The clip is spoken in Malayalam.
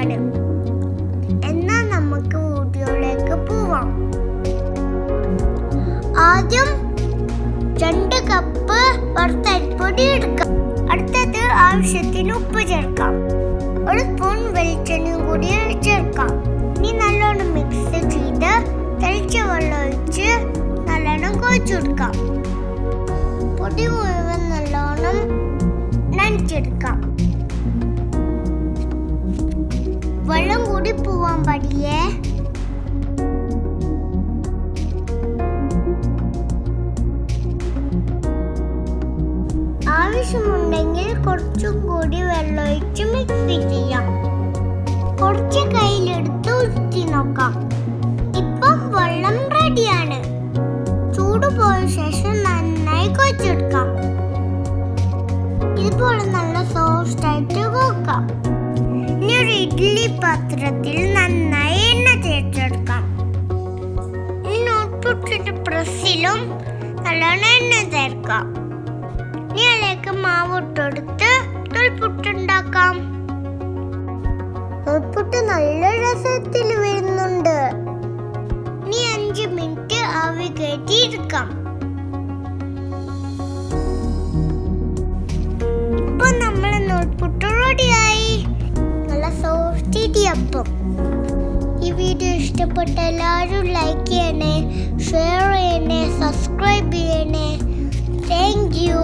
ആണ് എന്നാൽ നമുക്ക് ഊട്ടിയോടേക്ക് പോവാം. ആദ്യം രണ്ട് കപ്പ് വറുത്ത അരിപ്പൊടി എടുക്കാം. അടുത്തത് ആവശ്യത്തിന് ഉപ്പ് ചേർക്കാം. ഒരു സ്പൂൺ വെളിച്ചെണ്ണയും കൂടി ചേർക്കാം. ഇനി നല്ലോണം മിക്സ് ചെയ്ത് തെളിച്ച വെള്ളം ഒഴിച്ച് നല്ലോണം കുഴച്ചെടുക്കാം പൊടി മുഴുവൻ നല്ലോണം നനച്ചെടുക്കാം. വെള്ളം കൂടി പോവാൻ പാടില്ലേ? ആവശ്യമുണ്ടെങ്കിൽ കുറച്ചും കൂടി വെള്ളമൊഴിച്ച് മിക്സ് ചെയ്യാം. കുറച്ച് കയ്യിലെടുത്ത് ഉരുത്തി നോക്കാം. ഇപ്പം വെള്ളം റെഡിയാണ് ചൂട് പോയ ശേഷം നന്നായി കുഴച്ചെടുക്കാം ഇതുപോലെ നല്ല സോഫ്റ്റ് ആയിട്ട് വെക്കാം ഇനി ഒരു പാത്രത്തിൽ നന്നായി എണ്ണ ചേർത്തെടുക്കാം ഈ നോട്ട്പുട്ടിന്റെ പ്രസ്സിലും നല്ലോണം എണ്ണ ചേർക്കാം. ഇനി അതിലേക്ക് മാവിട്ടെടുത്ത് ഇട്ടെടുത്ത് തൊൽപുട്ടുണ്ടാക്കാം തൊൽപുട്ട് നല്ല രസത്തിൽ ഇടിയപ്പം ഈ വീഡിയോ ഇഷ്ടപ്പെട്ട എല്ലാവരും ലൈക്ക് ചെയ്യണേ ഷെയർ ചെയ്യണേ സബ്സ്ക്രൈബ് ചെയ്യണേ. Thank you